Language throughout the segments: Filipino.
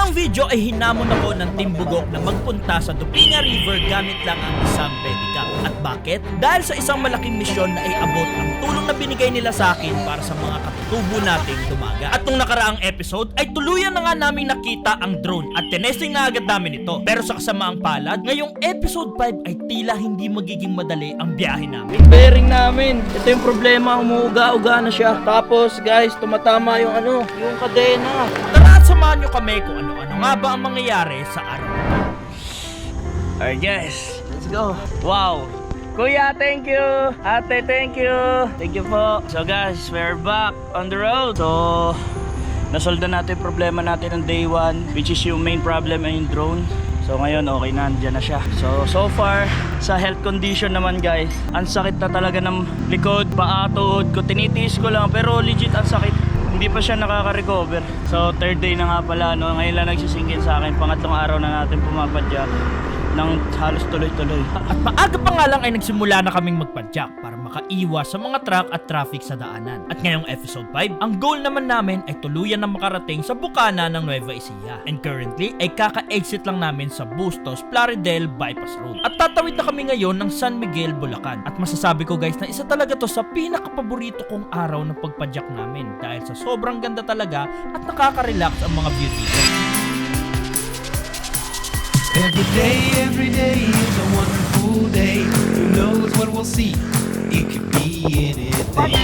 nakaraang video ay hinamon ako ng Team Bugok na magpunta sa Dupinga River gamit lang ang isang pedicab. At bakit? Dahil sa isang malaking misyon na iabot ang tulong na binigay nila sa akin para sa mga katutubo nating dumaga. At nung nakaraang episode ay tuluyan na nga naming nakita ang drone at tinesting na agad namin ito. Pero sa kasamaang palad, ngayong episode 5 ay tila hindi magiging madali ang biyahe namin. bearing namin. Ito yung problema, umuuga-uga na siya. Tapos guys, tumatama yung ano, yung kadena. Tara samahan nyo kami kung ano-ano nga ba ang mangyayari sa araw na ito. Alright guys, let's go. Wow. Kuya, thank you. Ate, thank you. Thank you po. So guys, we're back on the road. So, nasolda natin yung problema natin ng day 1, which is yung main problem ay yung drone. So ngayon, okay na, andyan na siya. So, so far, sa health condition naman guys, ang sakit na talaga ng likod, paa, tuhod ko. Tinitiis ko lang, pero legit ang sakit. Hindi pa siya nakaka-recover. So, third day na nga pala, no? Ngayon lang nagsisingkin sa akin. Pangatlong araw na natin pumapadyak ng halos tuloy-tuloy. At maaga pa nga lang ay nagsimula na kaming magpadyak para makaiwas sa mga truck at traffic sa daanan. At ngayong episode 5, ang goal naman namin ay tuluyan na makarating sa bukana ng Nueva Ecija. And currently ay kaka-exit lang namin sa Bustos, Plaridel Bypass Road. At tatawid na kami ngayon ng San Miguel, Bulacan. At masasabi ko guys na isa talaga to sa pinakapaborito kong araw ng pagpadyak namin dahil sa sobrang ganda talaga at nakaka-relax ang mga view dito. Every day, every day is a wonderful day. Who knows what we'll see? It could be anything. Anything,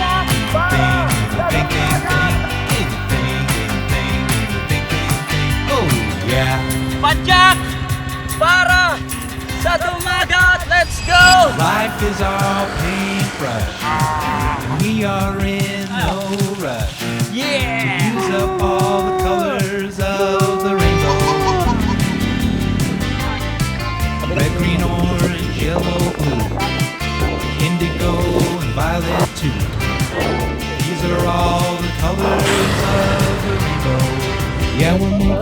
anything, anything, anything, anything, anything, anything. Oh yeah. Padyak! Para sa dumagat! Let's go! Life is our paintbrush. We are in no rush. Yeah! To Use up all the colors yellow, blue. Indigo and violet too. These are all the colors of the rainbow. Yeah, we're moving.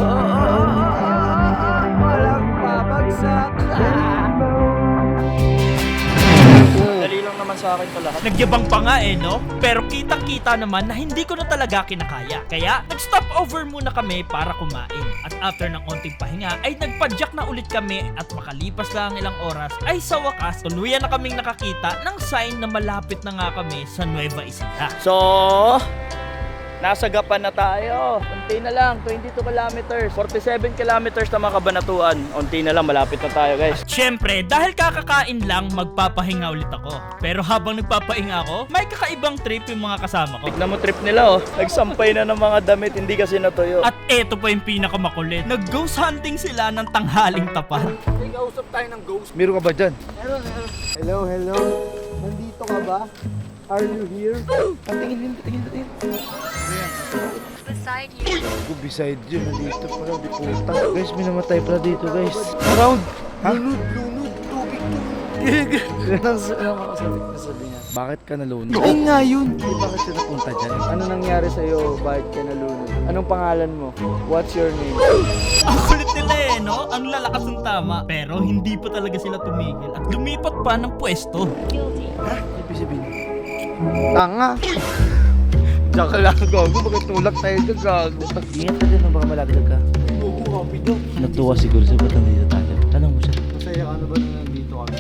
Dali lang naman sa akin to lahat. Nagyabang pa nga eh, no? Pero kitang-kita naman na hindi ko na talaga kinakaya. Kaya, nag-stop over muna kami para kumain. At after ng onting pahinga, ay nagpadyak na ulit kami at makalipas lang ang ilang oras, ay sa wakas, tuluyan na kaming nakakita ng sign na malapit na nga kami sa Nueva Ecija. So, nasa Gapan na tayo. Unti na lang, 22 kilometers. 47 kilometers na mga kabanatuan. Unti na lang, malapit na tayo guys. Siyempre, dahil kakakain lang, magpapahinga ulit ako. Pero habang nagpapahinga ako, may kakaibang trip yung mga kasama ko. Tignan mo trip nila oh. Nagsampay na ng mga damit, hindi kasi natuyo. At eto pa yung pinakamakulit. Nag-ghost hunting sila ng tanghaling tapat. Meron ka ba dyan? Hello, hello. Nandito ka ba? Are you here? Patingin din, patingin, patingin. beside you. Go beside you, nandito pala, di puta. Guys, may namatay pala dito, guys. Around! Ha? Lunod, lunod, tubig, tubig. Anong anong sabi, sabi niya? Bakit ka nalunod? Ay nga yun! Bakit siya napunta dyan? Ano nangyari sa'yo? Bakit ka nalunod? Anong pangalan mo? What's your name? Ang kulit nila eh, no? Ang lalakas ng tama. Pero hindi pa talaga sila tumigil at lumipat pa ng pwesto. Guilty. Ibig sabihin. Tanga! Ka lang, gago. Bakit tulak tayo dyan, gago? Ingat ka dyan, baka malaglag ka. Oo, happy daw. Natuwa siguro sa ba't nandito tayo. Tanong mo siya. Masaya ka na ba na nandito kami?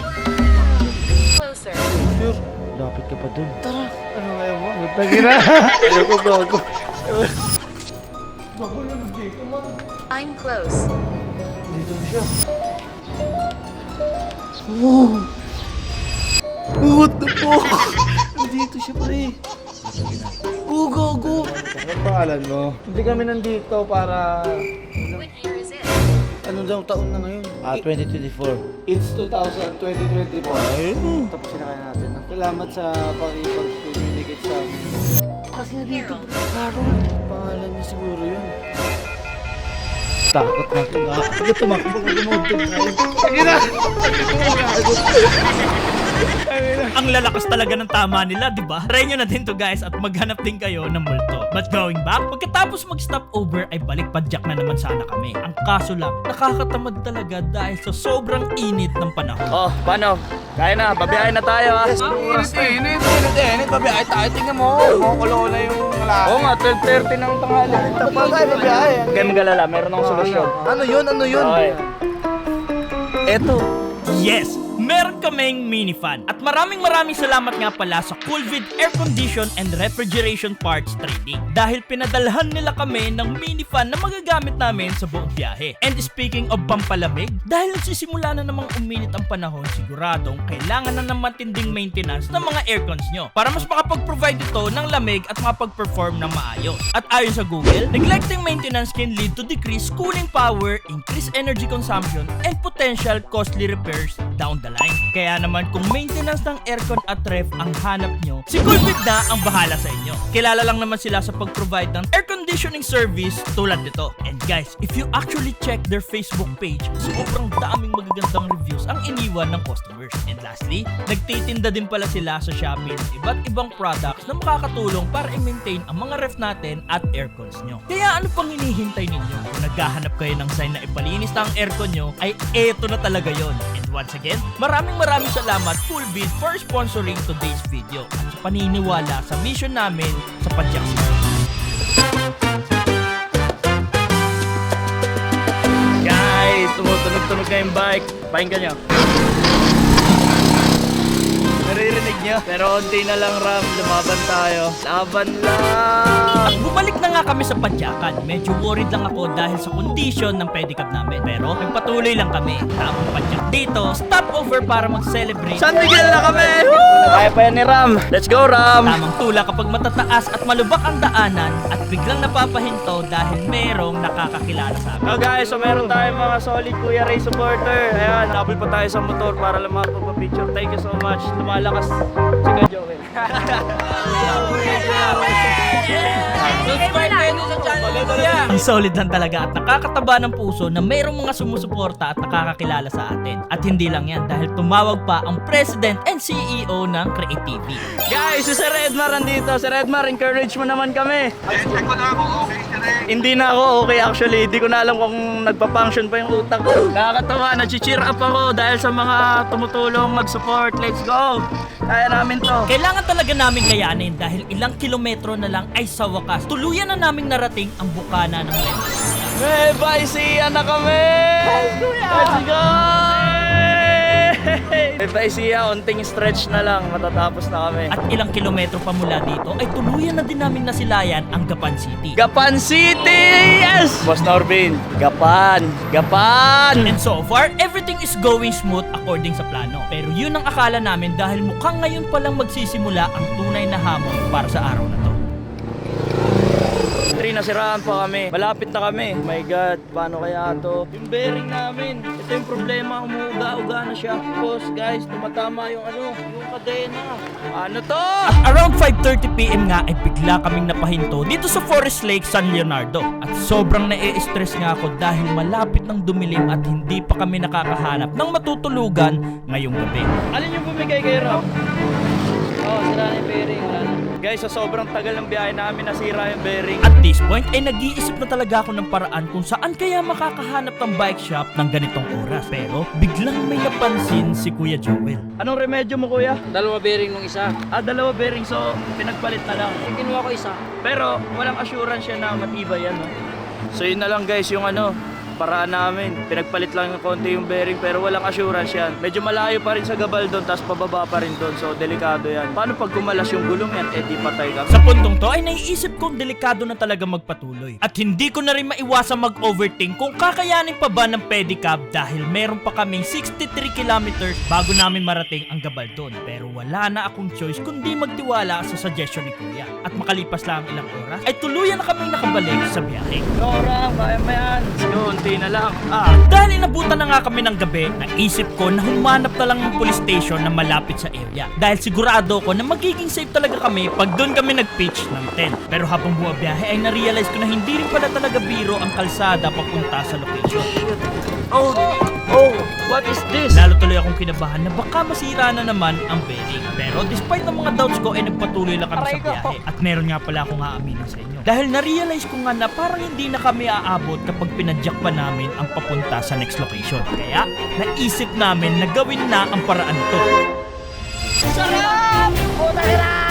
Closer. Sure. Lapit ka pa dun. Tara. Ano ngayon mo? Nagtagina. Ayoko, gago. I'm close. Dito na siya. Oh! What the fuck? Nandito siya pre. Oh, gago. Ano pangalan mo? Hindi kami nandito para... What year is it? Ano daw taon na ngayon? Ah, 2024. It's 2000, 2024. Ayun. Tapusin na kaya natin. no? Salamat sa pakipag-communicate sa amin. Kasi na dito, Carol. Pangalan niya siguro yun. Takot na ito. Sige, tumakbo tayo. Sige na! Ang lalakas talaga ng tama nila, di ba? Try nyo na din to guys at maghanap din kayo ng multo. But going back, pagkatapos mag-stop over ay balik padyak na naman sana kami. Ang kaso lang, nakakatamad talaga dahil sa sobrang init ng panahon. Oh, paano? Kaya na, babiyahin na tayo ah. Init, init, init, init. Babiyahe tayo. Tingnan mo. Kumukulo na yung lalaki. Oo nga, 12.30 ng tanghali. Tapos tayo babiyahe. Kaya magalala, meron akong solusyon. Ano yun? Ano yun? Okay. Eto. Yes! Meron kaming mini fan. At maraming maraming salamat nga pala sa Coolvid Air Condition and Refrigeration Parts Trading. Dahil pinadalhan nila kami ng mini fan na magagamit namin sa buong biyahe. And speaking of pampalamig, dahil nagsisimula na namang uminit ang panahon, siguradong kailangan na ng matinding maintenance ng mga aircons nyo para mas makapag-provide ito ng lamig at makapag-perform ng maayos. At ayon sa Google, neglecting maintenance can lead to decreased cooling power, increased energy consumption, and potential costly repairs down the line. Kaya naman kung maintenance ng aircon at ref ang hanap nyo, si Coolbit na ang bahala sa inyo. Kilala lang naman sila sa pag-provide ng air conditioning service tulad nito. And guys, if you actually check their Facebook page, sobrang daming magagandang reviews ang iniwan ng customers. And lastly, nagtitinda din pala sila sa Shopee ng iba't ibang products na makakatulong para i-maintain ang mga ref natin at aircons nyo. Kaya ano pang hinihintay ninyo? Kung naghahanap kayo ng sign na ipalinis na ang aircon nyo, ay eto na talaga yon. And once again, maraming maraming salamat Fullbit for sponsoring today's video at sa paniniwala sa mission namin sa Padyak City. Tumutunog-tunog na yung bike. Pakinggan nyo. Naririnig nyo? Pero unti na lang, Ram. Lumaban tayo. Laban lang! At bumalik na nga kami sa Padyakan. Medyo worried lang ako dahil sa condition ng pedicab namin. Pero nagpatuloy lang kami. Tamang Padyak dito, stopover para mag-celebrate. San Miguel na kami! Kaya pa yan ni Ram. Let's go, Ram! Tamang tula kapag matataas at malubak ang daanan at biglang napapahinto dahil merong nakakakilala sa amin. Oh guys, so meron tayong mga solid Kuya Ray supporter. Ayan, habol pa tayo sa motor para lang makapagpa-picture. Thank you so much. Lumalakas si Kuya Joel. Ang solid lang talaga at nakakataba ng puso na mayroong mga sumusuporta at nakakakilala sa atin. At hindi lang yan dahil tumawag pa ang President and CEO ng Creativity. Guys, si Sir Edmar nandito. Sir Edmar, encourage mo naman kami. Hindi na ako okay actually. Hindi ko na alam kung nagpa-function pa yung utak ko. Nakakatawa, nag-cheer up ako dahil sa mga tumutulong mag-support. Let's go! Kaya namin to. Kailangan talaga namin kayanin dahil ilang kilometro na lang ay sa wakas. Tuluyan na naming narating ang bukana ng Ecija. May baisiya na kami! Let's go! May baisiya, unting stretch na lang. Matatapos na kami. At ilang kilometro pa mula dito ay tuluyan na din namin nasilayan ang Gapan City. Gapan City! Yes! Boss Norbin, Gapan! Gapan! And so far, everything is going smooth according sa plano. Pero yun ang akala namin dahil mukhang ngayon pa lang magsisimula ang tunay na hamon para sa araw na. Three, nasiraan pa kami. Malapit na kami. My God, paano kaya to? Yung bearing namin. Ito yung problema, umuuga-uga na siya. Tapos guys, tumatama yung ano, yung kadena. Ano to? At around 5.30pm nga ay bigla kaming napahinto dito sa Forest Lake, San Leonardo. At sobrang nai-stress nga ako dahil malapit ng dumilim at hindi pa kami nakakahanap ng matutulugan ngayong gabi. Alin yung bumigay kay Rob? Guys, sa sobrang tagal ng biyahe namin, nasira yung bearing. At this point ay nag-iisip na talaga ako ng paraan kung saan kaya makakahanap ng bike shop ng ganitong oras. Pero biglang may napansin si Kuya Joel. Anong remedyo mo, kuya? Dalawa bearing nung isa. Ah, dalawa bearing, so pinagpalit na lang. Kinuha ko isa. Pero walang assurance yan na matibay yan. No? So yun na lang guys, yung ano, paraan namin. Pinagpalit lang ng konti yung bearing pero walang assurance yan. Medyo malayo pa rin sa gabal doon, tapos pababa pa rin doon. So delikado yan. Paano pag kumalas yung gulong yan, eh di patay ka. Sa puntong to ay naiisip kong delikado na talaga magpatuloy. At hindi ko na rin maiwasang mag-overthink kung kakayanin pa ba ng pedicab dahil meron pa kaming 63 kilometers bago namin marating ang Gabaldon. Pero wala na akong choice kundi magtiwala sa suggestion ni Kuya. At makalipas lang ang ilang oras ay tuluyan na kaming nakabalik sa biyahe. Nora, kaya mo yan. Sige, unti na lang. Ah, dahil inabutan na nga kami ng gabi, naisip ko na humanap na lang ng police station na malapit sa area. Dahil sigurado ko na magiging safe talaga kami pag doon kami nag-pitch ng tent. Pero habang bumabiyahe ay na-realize ko na hindi rin pala talaga biro ang kalsada papunta sa location. Oh, Oh, what is this? Lalo tuloy akong kinabahan na baka masira na naman ang bearing. Pero despite ng mga doubts ko, ay nagpatuloy lang kami sa biyahe. At meron nga pala akong aaminin sa inyo. Dahil na-realize ko nga na parang hindi na kami aabot kapag pinadyak pa namin ang papunta sa next location. Kaya, naisip namin na gawin na ang paraan to. Sarap! Puta na!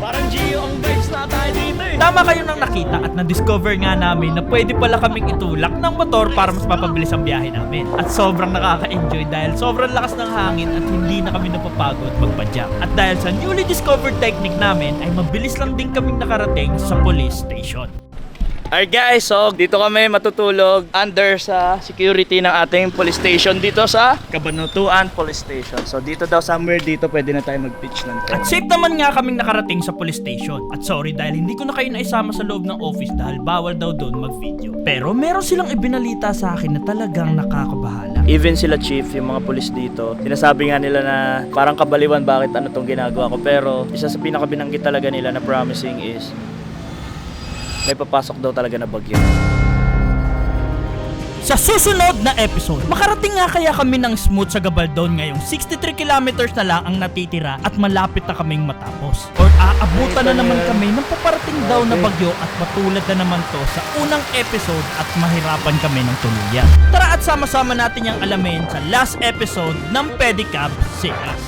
Parang Gio ang vibes na tayo eh. Tama kayo nang nakita at na-discover nga namin na pwede pala kaming itulak ng motor para mas mapabilis ang biyahe namin. At sobrang nakaka-enjoy dahil sobrang lakas ng hangin at hindi na kami napapagod magpadyak. At dahil sa newly discovered technique namin ay mabilis lang din kaming nakarating sa police station. Alright guys, so dito kami matutulog under sa security ng ating police station dito sa Kabanutuan Police Station. So dito daw somewhere dito pwede na tayo mag-pitch ng At safe naman nga kaming nakarating sa police station. At sorry dahil hindi ko na kayo naisama sa loob ng office dahil bawal daw doon mag-video. Pero meron silang ibinalita sa akin na talagang nakakabahala. Even sila chief, yung mga police dito, sinasabi nga nila na parang kabaliwan bakit ano tong ginagawa ko. Pero isa sa pinakabinanggit talaga nila na promising is may papasok daw talaga na bagyo. Sa susunod na episode, makarating nga kaya kami ng smooth sa Gabaldon ngayong 63 kilometers na lang ang natitira at malapit na kaming matapos. Or aabutan na naman kami ng paparating daw na bagyo at matulad na naman to sa unang episode at mahirapan kami ng tuluyan. Tara at sama-sama natin yung alamin sa last episode ng Pedicab Series.